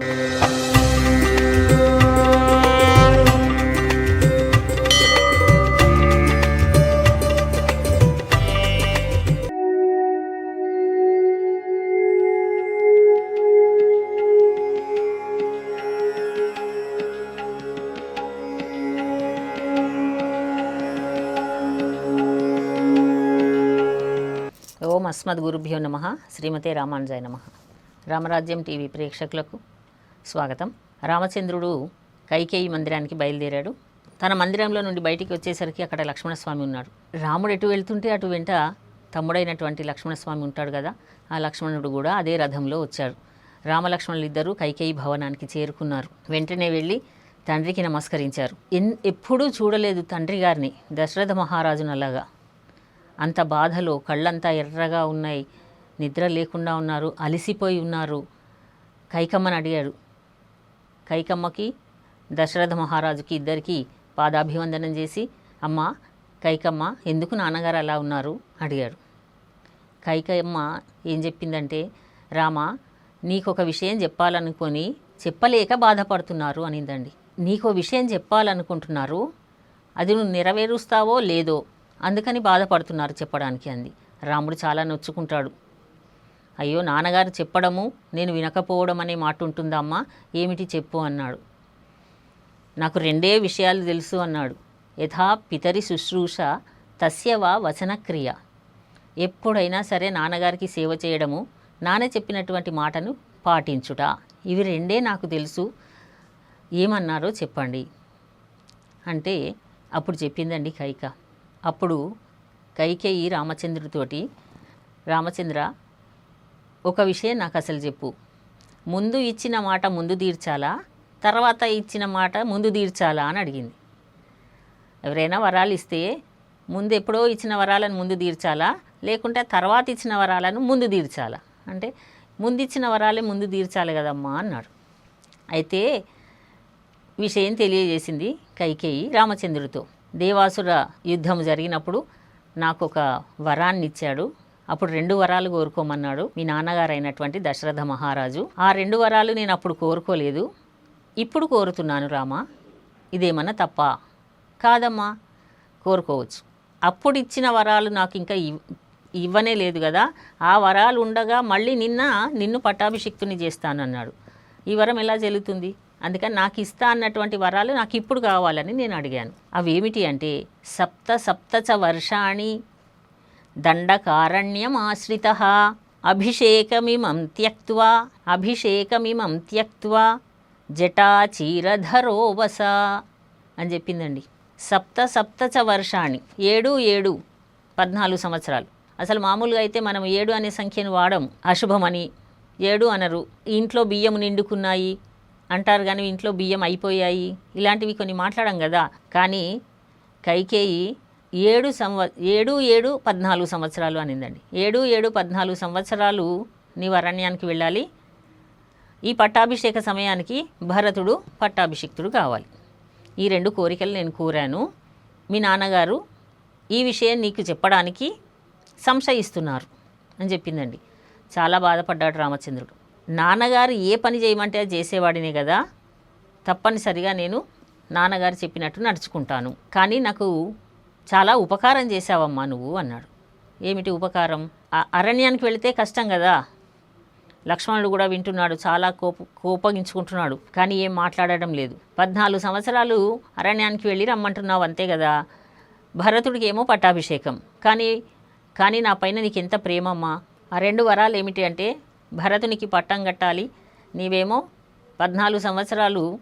ఓం అస్మద్ గురుభ్యో నమ. శ్రీమతే రామానుజాయ నమ. రామరాజ్యం టీవీ ప్రేక్షకులకు స్వాగతం. రామచంద్రుడు కైకేయి మందిరానికి బయలుదేరాడు. తన మందిరంలో నుండి బయటికి వచ్చేసరికి అక్కడ లక్ష్మణస్వామి ఉన్నాడు. రాముడు ఎటు వెళ్తుంటే అటు వెంట తమ్ముడైనటువంటి లక్ష్మణస్వామి ఉంటాడు కదా ఆ లక్ష్మణుడు కూడా అదే రథంలో వచ్చాడు. రామలక్ష్మణులు ఇద్దరు కైకేయి భవనానికి చేరుకున్నారు. వెంటనే వెళ్ళి తండ్రికి నమస్కరించారు. ఎన్ ఎప్పుడూ చూడలేదు తండ్రి గారిని దశరథ మహారాజును అలాగా. అంత బాధలో కళ్ళంతా ఎర్రగా ఉన్నాయి నిద్ర లేకుండా ఉన్నారు అలసిపోయి ఉన్నారు. కైకమ్మని అడిగాడు కైకమ్మకి దశరథ మహారాజుకి ఇద్దరికి పాదాభివందనం చేసి అమ్మ కైకమ్మ ఎందుకు నాన్నగారు అలా ఉన్నారు? అడిగాడు. కైకమ్మ ఏం చెప్పిందంటే రామ నీకొక విషయం చెప్పాలనుకొని చెప్పలేక బాధపడుతున్నారు అనిందండి. నీకో విషయం చెప్పాలనుకుంటున్నారు అది నువ్వు నెరవేరుస్తావో లేదో అందుకని బాధపడుతున్నారు చెప్పడానికి అంది. రాముడు చాలా నొచ్చుకుంటాడు. అయ్యో నాన్నగారు చెప్పడము నేను వినకపోవడం అనే మాట ఉంటుందా అమ్మా ఏమిటి చెప్పు అన్నాడు. నాకు రెండే విషయాలు తెలుసు అన్నాడు. యథా పితరి శుశ్రూష తస్యవా వచనక్రియ. ఎప్పుడైనా సరే నాన్నగారికి సేవ చేయడము నాన్న చెప్పినటువంటి మాటను పాటించుట ఇవి రెండే నాకు తెలుసు ఏమన్నారో చెప్పండి. అంటే అప్పుడు చెప్పిందండి కైక. అప్పుడు కైకేయి రామచంద్రుడితోటి రామచంద్ర ఒక విషయం నాకు అసలు చెప్పు. ముందు ఇచ్చిన మాట ముందు తీర్చాలా? తర్వాత ఇచ్చిన మాట ముందు తీర్చాలా? అని అడిగింది. ఎవరైనా వరాలు ఇస్తే ముందు ఎప్పుడో ఇచ్చిన వరాలను ముందు తీర్చాలా? లేకుంటే తర్వాత ఇచ్చిన వరాలను ముందు తీర్చాలా? అంటే ముందు ఇచ్చిన వరాలే ముందు తీర్చాలి కదమ్మా అన్నాడు. అయితే విషయం తెలియజేసింది కైకేయి రామచంద్రుడితో. దేవాసుర యుద్ధం జరిగినప్పుడు నాకు ఒక వరాన్ని ఇచ్చాడు. అప్పుడు రెండు వరాలు కోరుకోమన్నాడు మీ నాన్నగారు అయినటువంటి దశరథ మహారాజు. ఆ రెండు వరాలు నేను అప్పుడు కోరుకోలేదు. ఇప్పుడు కోరుతున్నాను రామా. ఇదేమన్నా తప్ప? కాదమ్మా కోరుకోవచ్చు. అప్పుడు ఇచ్చిన వరాలు నాకు ఇంకా ఇవ్- ఇవ్వనే లేదు కదా. ఆ వరాలు ఉండగా మళ్ళీ నిన్న నిన్ను పట్టాభిషిక్తుని చేస్తానన్నాడు. ఈ వరం ఎలా జరుగుతుంది? అందుకని నాకు ఇస్తా అన్నటువంటి వరాలు నాకు ఇప్పుడు కావాలని నేను అడిగాను. అవేమిటి అంటే సప్త సప్త చ వర్షాణి దండకారణ్యమాశ్రిత అభిషేకమిమం త్యక్వా అభిషేకమిమం త్యక్వా జటాచీరధరోవస అని చెప్పిందండి. సప్త సప్త చ వర్షాణి ఏడు ఏడు పద్నాలుగు సంవత్సరాలు. అసలు మామూలుగా అయితే మనం ఏడు అనే సంఖ్యను వాడం అశుభమని ఏడు అనరు. ఇంట్లో బియ్యం నిండుకున్నాయి అంటారు కానీ ఇంట్లో బియ్యం అయిపోయాయి. ఇలాంటివి కొన్ని మాట్లాడం కదా. కానీ కైకేయి ఏడు సంవ ఏడు ఏడు పద్నాలుగు సంవత్సరాలు అనిందండి. ఏడు ఏడు పద్నాలుగు సంవత్సరాలు నీవు అరణ్యానికి వెళ్ళాలి. ఈ పట్టాభిషేక సమయానికి భరతుడు పట్టాభిషిక్తుడు కావాలి. ఈ రెండు కోరికలు నేను కోరాను. మీ నాన్నగారు ఈ విషయం నీకు చెప్పడానికి సంశయిస్తున్నారు అని చెప్పిందండి. చాలా బాధపడ్డాడు రామచంద్రుడు. నాన్నగారు ఏ పని చేయమంటే అది చేసేవాడినే కదా. తప్పనిసరిగా నేను నాన్నగారు చెప్పినట్టు నడుచుకుంటాను. కానీ నాకు చాలా ఉపకారం చేశావమ్మా నువ్వు అన్నాడు. ఏమిటి ఉపకారం? ఆ అరణ్యానికి వెళితే కష్టం కదా. లక్ష్మణుడు కూడా వింటున్నాడు చాలా కోప కోపగించుకుంటున్నాడు కానీ ఏం మాట్లాడడం లేదు. పద్నాలుగు సంవత్సరాలు అరణ్యానికి వెళ్ళి రమ్మంటున్నావు అంతే కదా. భరతుడికి ఏమో పట్టాభిషేకం. కానీ కానీ నా పైన నీకు ఎంత ప్రేమమ్మా? ఆ రెండు వరాలు ఏమిటి అంటే భరతునికి పట్టం కట్టాలి నీవేమో పద్నాలుగు సంవత్సరాలు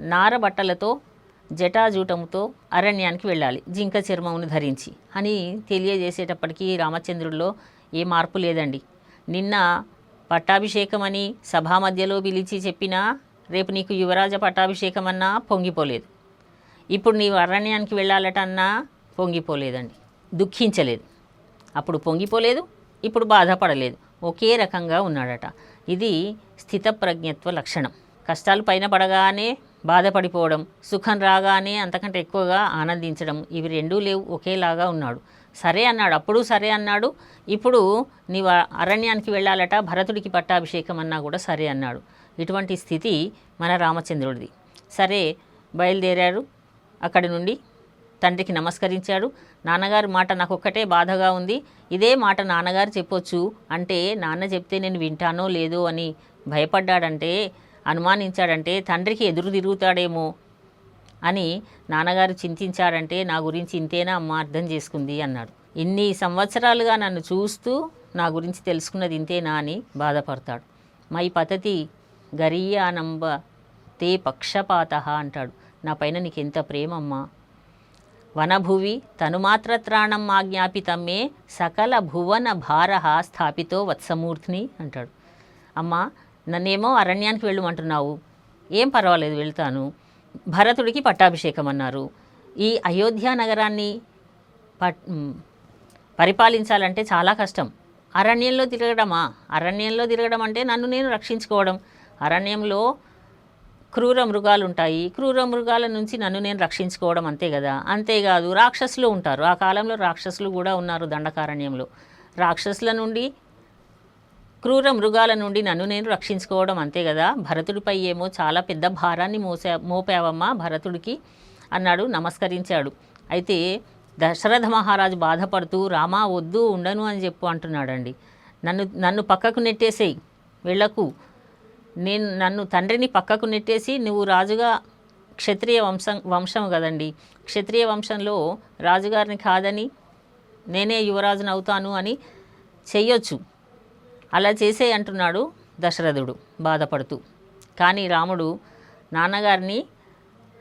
నార బట్టలతో జటాజూటముతో అరణ్యానికి వెళ్ళాలి. జింక చర్మమును ధరించి. అని తెలియజేసేటప్పటికీ రామచంద్రుల్లో ఏ మార్పు లేదండి. నిన్న పట్టాభిషేకమని సభా మధ్యలో పిలిచి చెప్పినా రేపు నీకు యువరాజ పట్టాభిషేకం అన్నా పొంగిపోలేదు. ఇప్పుడు నీవు అరణ్యానికి వెళ్ళాలట అన్నా పొంగిపోలేదండి. దుఃఖించలేదు. అప్పుడు పొంగిపోలేదు ఇప్పుడు బాధపడలేదు. ఒకే రకంగా ఉన్నాడట. ఇది స్థితప్రజ్ఞత్వ లక్షణం. కష్టాలు పైన పడగానే బాధపడిపోవడం సుఖం రాగానే అంతకంటే ఎక్కువగా ఆనందించడం ఇవి రెండూ లేవు ఒకేలాగా ఉన్నాడు. సరే అన్నాడు అప్పుడు సరే అన్నాడు ఇప్పుడు నీవు అరణ్యానికి వెళ్ళాలట భరతుడికి పట్టాభిషేకం అన్నా కూడా సరే అన్నాడు. ఇటువంటి స్థితి మన రామచంద్రుడిది. సరే బయలుదేరారు అక్కడి నుండి తండ్రికి నమస్కరించాడు. నాన్నగారి మాట నాకు ఒక్కటే బాధగా ఉంది. ఇదే మాట నాన్నగారు చెప్పొచ్చు అంటే నాన్న చెప్తే నేను వింటానో లేదో అని భయపడ్డాడంటే అనుమానించాడంటే తండ్రికి ఎదురు తిరుగుతాడేమో అని నాన్నగారు చింతించాడంటే నా గురించి ఇంతేనా అమ్మ? అర్థం చేసుకుంది అన్నాడు. ఇన్ని సంవత్సరాలుగా నన్ను చూస్తూ నా గురించి తెలుసుకున్నది ఇంతేనా? అని బాధపడతాడు. మై పతతి గరీయానంబ తే పక్షపాత అంటాడు. నా పైన నీకెంత ప్రేమమ్మా? వనభువి తనుమాత్రత్రాణం ఆజ్ఞాపితమ్మే సకల భువన భార స్థాపితో వత్సమూర్తిని అంటాడు. అమ్మా నన్నేమో అరణ్యానికి వెళ్ళమంటున్నావు. ఏం పర్వాలేదు వెళ్తాను. భరతుడికి పట్టాభిషేకం అన్నారు ఈ అయోధ్య నగరాన్ని పట్ పరిపాలించాలంటే చాలా కష్టం. అరణ్యంలో తిరగడమా? అరణ్యంలో తిరగడం అంటే నన్ను నేను రక్షించుకోవడం. అరణ్యంలో క్రూర మృగాలు ఉంటాయి క్రూర మృగాల నుంచి నన్ను నేను రక్షించుకోవడం అంతే కదా? అంతేకాదు రాక్షసులు ఉంటారు. ఆ కాలంలో రాక్షసులు కూడా ఉన్నారు దండకారణ్యంలో. రాక్షసుల నుండి క్రూర మృగాల నుండి నన్ను నేను రక్షించుకోవడం అంతే కదా? భరతుడిపై ఏమో చాలా పెద్ద భారాన్ని మోసా మోపావమ్మా భరతుడికి అన్నాడు నమస్కరించాడు. అయితే దశరథ మహారాజు బాధపడుతూ రామా వద్దు ఉండను అని చెప్పు అంటున్నాడండి. నన్ను నన్ను పక్కకు నెట్టేసేయి వెళ్ళకు. నేను నన్ను తండ్రిని పక్కకు నెట్టేసి నువ్వు రాజుగా క్షత్రియ వంశం వంశం కదండి. క్షత్రియ వంశంలో రాజుగారిని కాదని నేనే యువరాజుని అవుతాను అని చెయ్యొచ్చు. అలా చేసే అంటున్నాడు దశరథుడు బాధపడుతూ. కానీ రాముడు నాన్నగారిని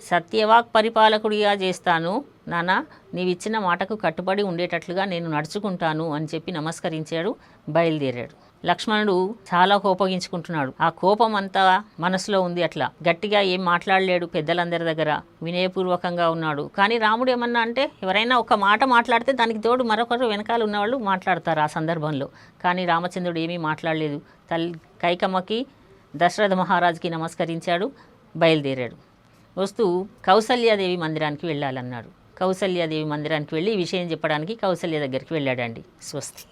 సత్యవాక్ పరిపాలకుడిగా చేస్తాను నానా నీవిచ్చిన మాటకు కట్టుబడి ఉండేటట్లుగా నేను నడుచుకుంటాను అని చెప్పి నమస్కరించాడు బయలుదేరాడు. లక్ష్మణుడు చాలా కోపగించుకుంటున్నాడు. ఆ కోపం అంతా మనసులో ఉంది అట్లా. గట్టిగా ఏం మాట్లాడలేడు పెద్దలందరి దగ్గర. వినయపూర్వకంగా ఉన్నాడు. కానీ రాముడు ఏమన్నా అంటే ఎవరైనా ఒక మాట మాట్లాడితే దానికి తోడు మరొకరు వెనకాల ఉన్నవాళ్ళు మాట్లాడతారు ఆ సందర్భంలో. కానీ రామచంద్రుడు ఏమీ మాట్లాడలేదు. తల్లి కైకమ్మకి దశరథ మహారాజుకి నమస్కరించాడు బయలుదేరాడు. వస్తూ కౌసల్యాదేవి మందిరానికి వెళ్ళాలన్నాడు. కౌసల్యాదేవి మందిరానికి వెళ్ళి ఈ విషయం చెప్పడానికి కౌసల్య దగ్గరికి వెళ్ళాడండి. స్వస్తి.